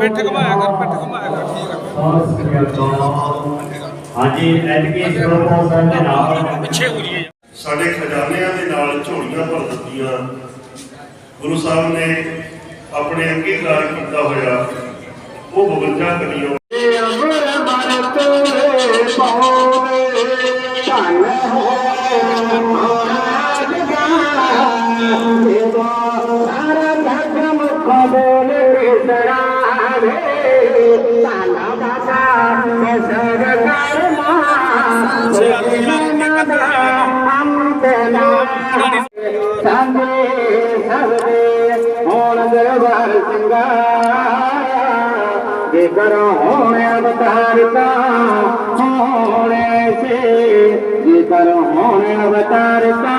ਪਿੱਠ ਘੁਮਾਇਆ ਕਰ ਪਿੱਠ ਘੁਮਾਇਆ ਕਰ। ਠੀਕ ਆ। ਹਾਂਜੀ ਐਜੂਕੇਸ਼ਨ ਪ੍ਰੋਪੋਜ਼ਲ ਦੇ ਨਾਲ ਪਿੱਛੇ ਹੋ ਜੀਏ ਸਾਡੇ ਖਜ਼ਾਨਿਆਂ ਦੇ ਨਾਲ ਝੋਲੀਆਂ ਭਰ ਦਿੱਤੀਆਂ। ਗੁਰੂ ਸਾਹਿਬ ਨੇ ਆਪਣੇ ਅੰਗੀਕਾਰ ਕੀਤਾ ਹੋਇਆ। ਉਹ 52 दरबार चङ जेकर हण अवतारता है जेकर हण अवतारता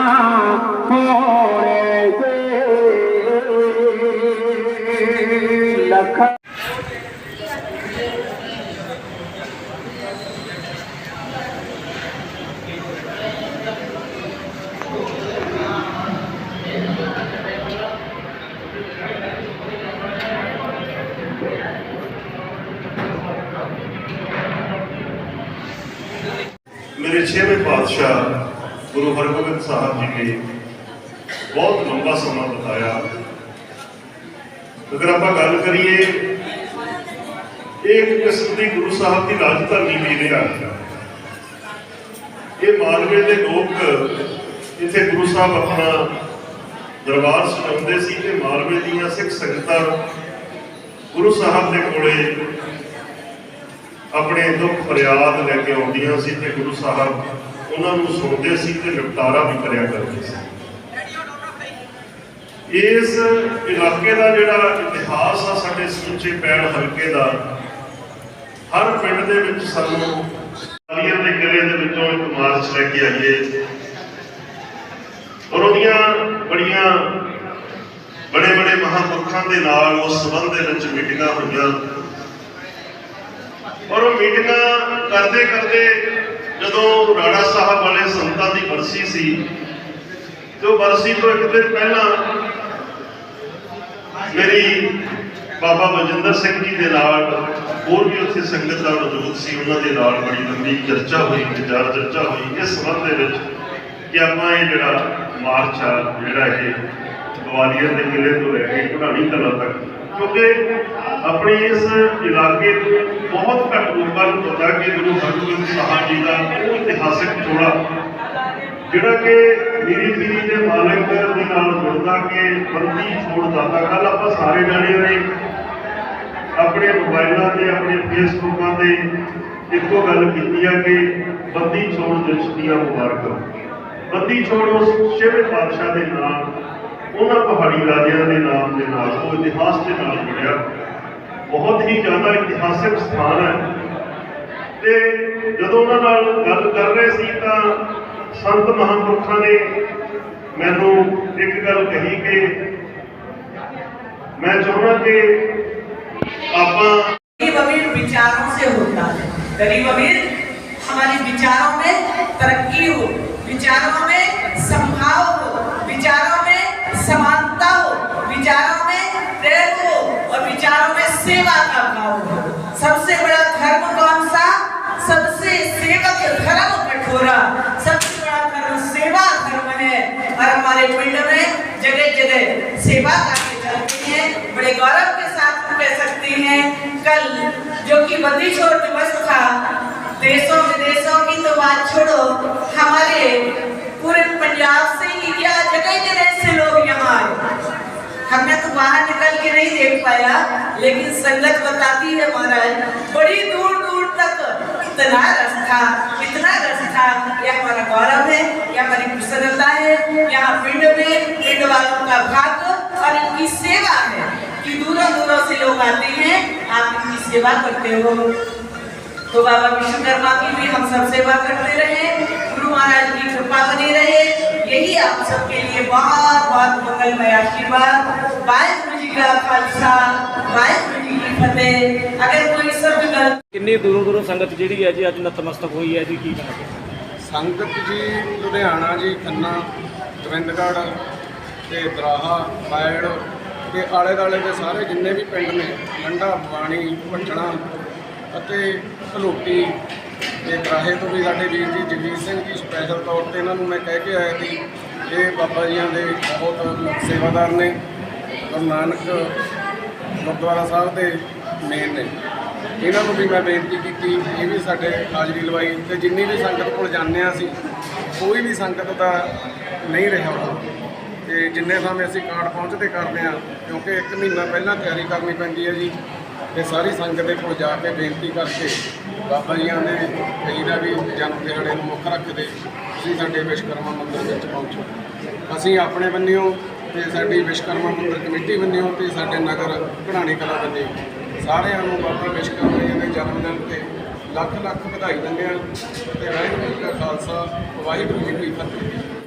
ਮੇਰੇ ਛੇਵੇਂ ਪਾਤਸ਼ਾਹ ਗੁਰੂ ਹਰਗੋਬਿੰਦ ਸਾਹਿਬ ਜੀ ਨੇ ਬਹੁਤ ਲੰਬਾ ਸਮਾਂ ਬਤਾਇਆ। ਅਗਰ ਆਪਾਂ ਗੱਲ ਕਰੀਏ ਇੱਕ ਕਿਸਮ ਦੀ ਗੁਰੂ ਸਾਹਿਬ ਦੀ ਰਾਜਧਾਨੀ ਵੀ ਰਿਹਾ ਇਹ ਮਾਲਵੇ ਦੇ ਲੋਕ ਇੱਥੇ ਗੁਰੂ ਸਾਹਿਬ ਆਪਣਾ ਦਰਬਾਰ ਸਜਾਉਂਦੇ ਸੀ ਤੇ ਮਾਲਵੇ ਦੀਆਂ ਸਿੱਖ ਸੰਗਤਾਂ ਗੁਰੂ ਸਾਹਿਬ ਦੇ ਕੋਲੇ ਆਪਣੇ ਦੁੱਖ ਫਰਿਆਦ ਲੈ ਕੇ ਆਉਂਦੀਆਂ ਸੀ ਤੇ ਗੁਰੂ ਸਾਹਿਬ ਉਹਨਾਂ ਨੂੰ ਸੁਣਦੇ ਸੀ ਤੇ ਨਿਪਟਾਰਾ ਵੀ ਕਰਿਆ ਕਰਦੇ ਸੀ। ਇਸ ਇਲਾਕੇ ਦਾ ਜਿਹੜਾ ਇਤਿਹਾਸ ਆ, ਸਾਡੇ ਸਮੁੱਚੇ ਪੈਣ ਹਲਕੇ ਦਾ, ਹਰ ਪਿੰਡ ਦੇ ਵਿੱਚ ਸਾਨੂੰ ਕਾਲੀਆਂ ਦੇ ਕਿਲੇ ਦੇ ਵਿੱਚੋਂ ਇੱਕ ਮਾਰਚ ਲੈ ਕੇ ਆਈਏ। ਔਰ ਉਹਦੀਆਂ ਬੜੀਆਂ ਬੜੇ ਬੜੇ ਮਹਾਂਪੁਰਖਾਂ ਦੇ ਨਾਲ ਉਸ ਸੰਬੰਧ ਦੇ ਵਿੱਚ ਮੀਟਿੰਗਾਂ ਹੋਈਆਂ। ਔਰ ਉਹ ਮੀਟਿੰਗਾਂ ਕਰਦੇ ਕਰਦੇ ਜਦੋਂ ਰਾਣਾ ਸਾਹਿਬ ਵਾਲੇ ਸੰਤਾਂ ਦੀ ਬਰਸੀ ਸੀ, ਤੇ ਉਹ ਬਰਸੀ ਤੋਂ ਇੱਕ ਦਿਨ ਪਹਿਲਾਂ ਮੇਰੀ ਬਾਬਾ ਬਜਿੰਦਰ ਸਿੰਘ ਜੀ ਦੇ ਨਾਲ ਹੋਰ ਵੀ ਉੱਥੇ ਸੰਗਤ ਦਾ ਮੌਜੂਦ ਸੀ, ਉਹਨਾਂ ਦੇ ਨਾਲ ਬੜੀ ਲੰਬੀ ਚਰਚਾ ਹੋਈ, ਵਿਚਾਰ ਚਰਚਾ ਹੋਈ। ਇਸ ਸੰਬੰਧ ਦੇ ਵਿੱਚ ਕਿ ਆਪਾਂ ਇਹ ਜਿਹੜਾ ਮਾਰਚ ਆ, ਜਿਹੜਾ ਇਹ ਗਵਾਲੀਅਰ ਦੇ ਕਿਲੇ ਤੋਂ ਲੈ ਕੇ ਪੁਰਾਣੀ ਕਲਾ ਤੱਕ ਕਿਉਂਕਿ ਆਪਣੇ ਇਸ ਇਲਾਕੇ ਨੂੰ ਬਹੁਤ ਘੱਟ ਲੋਕਾਂ ਨੂੰ ਪਤਾ ਕਿ ਗੁਰੂ ਹਰਗੋਬਿੰਦ ਸਾਹਿਬ ਜੀ ਦਾ ਉਹ ਇਤਿਹਾਸਕ ਜੋੜਾ, ਜਿਹੜਾ ਕਿ ਮੇਰੀ ਪੀਰੀ ਦੇ ਮਾਲਕ ਦੇ ਨਾਲ ਜੁੜਦਾ ਕਿ ਬੰਦੀ ਛੋੜ ਦਾਤਾ ਕੱਲ ਆਪਾਂ ਸਾਰੇ ਜਾਣਿਆਂ ਨੇ ਆਪਣੇ ਮੋਬਾਈਲਾਂ ਤੇ, ਆਪਣੇ ਫੇਸਬੁੱਕਾਂ ਤੇ ਇੱਕੋ ਗੱਲ ਕੀਤੀ ਆ ਕਿ ਬੰਦੀ ਛੋੜ ਦਿਵਸ ਦੀਆਂ ਮੁਬਾਰਕਾਂ। ਬੰਦੀ ਛੋੜ ਉਸ ਸ਼ਿਵ ਪਾਤਸ਼ਾਹ ਦੇ ਨਾਮ ਉਹਨਾਂ ਪਹਾੜੀ ਰਾਜਿਆਂ ਦੇ ਨਾਮ ਦੇ ਨਾਲ ਉਹ ਇਤਿਹਾਸ ਦੇ ਨਾਲ ਜੁੜਿਆ ਬਹੁਤ ਹੀ ਜ਼ਿਆਦਾ ਇਤਿਹਾਸਕ ਸਥਾਨ ਹੈ ਤੇ ਜਦੋਂ ਉਹਨਾਂ ਨਾਲ ਗੱਲ ਕਰ ਰਹੇ ਸੀ ਤਾਂ ਸੰਤ ਮਹਾਂਪੁਰਖਾਂ ਨੇ ਮੈਨੂੰ ਇੱਕ ਗੱਲ ਕਹੀ ਕਿ ਮੈਂ ਚਾਹੁੰਦਾ ਕਿ ਆਪਾਂ गरीब अमीर विचारों से होता है गरीब अमीर हमारे विचारों में तरक्की हो विचारों में सेवा का भाव हो। सबसे बड़ा धर्म कौन सा? सबसे सेवक धर्म कठोरा। सबसे बड़ा धर्म सेवा धर्म है। और हमारे पिंड में जगह जगह सेवा करके चलती है। बड़े गौरव के साथ कह सकते हैं, कल जो कि बंदी छोड़ दिवस था देशों विदेशों की तो बात छोड़ो, हमारे पूरे पंजाब से इंडिया जगह जगह से लोग यहाँ आए। हमने तो बाहर निकल के नहीं देख पाया, लेकिन संगत बताती है महाराज, बड़ी दूर दूर तक इतना रस था, इतना रस था। यह हमारा गौरव है, यह हमारी प्रसन्नता है। यहाँ पिंड में, पिंड वालों का भाग्य और इनकी सेवा है कि दूरों दूरों से लोग आते हैं, आप इनकी सेवा करते हो। तो बाबा विश्वकर्मा की भी हम सब सेवा करते रहे, गुरु महाराज की कृपा बनी रहे। यही आप सबके लिए बहुत बहुत मंगलमय आशीर्वाद। वाहिगुरु ਕਿੰਨੀ ਦੂਰੋਂ ਦੂਰੋਂ ਸੰਗਤ ਜਿਹੜੀ ਹੈ ਜੀ ਅੱਜ ਨਤਮਸਤਕ ਹੋਈ ਹੈ ਜੀ ਕੀ ਕਹਾਂਗੇ ਸੰਗਤ ਜੀ ਲੁਧਿਆਣਾ ਜੀ ਖੰਨਾ ਗਵਿੰਦਗੜ ਤੇ ਬਰਾਹਾ ਮਾਇੜ ਤੇ ਆਲੇ ਦਾਲੇ ਦੇ ਸਾਰੇ ਜਿੰਨੇ ਵੀ ਪਿੰਡ ਨੇ ਲੰਡਾ ਬਾਣੀ ਪਟਣਾ ਅਤੇ ਹਲੋਟੀ ਦੇ ਬਰਾਹੇ ਤੋਂ ਵੀ ਸਾਡੇ ਵੀਰ ਜੀ ਜਗਜੀਤ ਸਿੰਘ ਜੀ ਸਪੈਸ਼ਲ ਤੌਰ ਤੇ ਇਹਨਾਂ ਨੂੰ ਮੈਂ ਕਹਿ ਕੇ ਆਇਆ ਕਿ ਇਹ ਬਾਬਾ ਜੀਆਂ ਦੇ ਬਹੁਤ ਸੇਵਾਦਾਰ ਨੇ। ਗੁਰੂ ਨਾਨਕ ਗੁਰਦੁਆਰਾ ਸਾਹਿਬ ਦੇ ਮੇਨ ਨੇ। ਇਹਨਾਂ ਨੂੰ ਵੀ ਮੈਂ ਬੇਨਤੀ ਕੀਤੀ, ਇਹ ਵੀ ਸਾਡੇ ਹਾਜ਼ਰੀ ਲਵਾਈ ਤੇ ਜਿੰਨੀ ਵੀ ਸੰਗਤ ਕੋਲ ਜਾਂਦੇ ਹਾਂ ਅਸੀਂ, ਕੋਈ ਵੀ ਸੰਗਤ ਦਾ ਨਹੀਂ ਰਿਹਾ ਉਹ। ਤੇ ਜਿੰਨੇ ਸਮੇਂ ਅਸੀਂ ਕਾਰਡ ਪਹੁੰਚਦੇ ਕਰਦੇ ਹਾਂ, ਕਿਉਂਕਿ ਇੱਕ ਮਹੀਨਾ ਪਹਿਲਾਂ ਤਿਆਰੀ ਕਰਨੀ ਪੈਂਦੀ ਹੈ ਜੀ, ਤੇ ਸਾਰੀ ਸੰਗਤ ਦੇ ਕੋਲ ਜਾ ਕੇ ਬੇਨਤੀ ਕਰਕੇ ਬਾਬਾ ਜੀਆਂ ਦੇ ਕਈ ਦਾ ਵੀ ਜਨਮ ਦਿਹਾੜੇ ਨੂੰ ਮੁੱਖ ਰੱਖਦੇ, ਤੁਸੀਂ ਸਾਡੇ ਵਿਸ਼ਵਕਰਮਾ ਮੰਦਿਰ ਵਿੱਚ ਪਹੁੰਚੋ। ਅਸੀਂ ਆਪਣੇ ਬੰਨਿਓ ਤੇ ਸਾਡੀ ਵਿਸ਼ਵਕਰਮਾ ਮੰਦਰ ਕਮੇਟੀ ਬੰਨਿਓ ਤੇ ਸਾਡੇ ਨਗਰ ਘੜਾਣੀ ਕਲਾ ਬੰਨਿਓ ਸਾਰਿਆਂ ਨੂੰ ਬਾਬਾ ਵਿਸ਼ਵਕਰਮਾ ਜੀ ਦੇ ਜਨਮ ਦਿਨ ਤੇ ਲੱਖ ਲੱਖ ਵਧਾਈ ਦਿੰਦੇ ਹਾਂ ਤੇ ਵਾਹਿਗੁਰੂ ਜੀ ਕਾ ਖਾਲਸਾ, ਵਾਹਿਗੁਰੂ ਜੀ ਕੀ ਫਤਿਹ।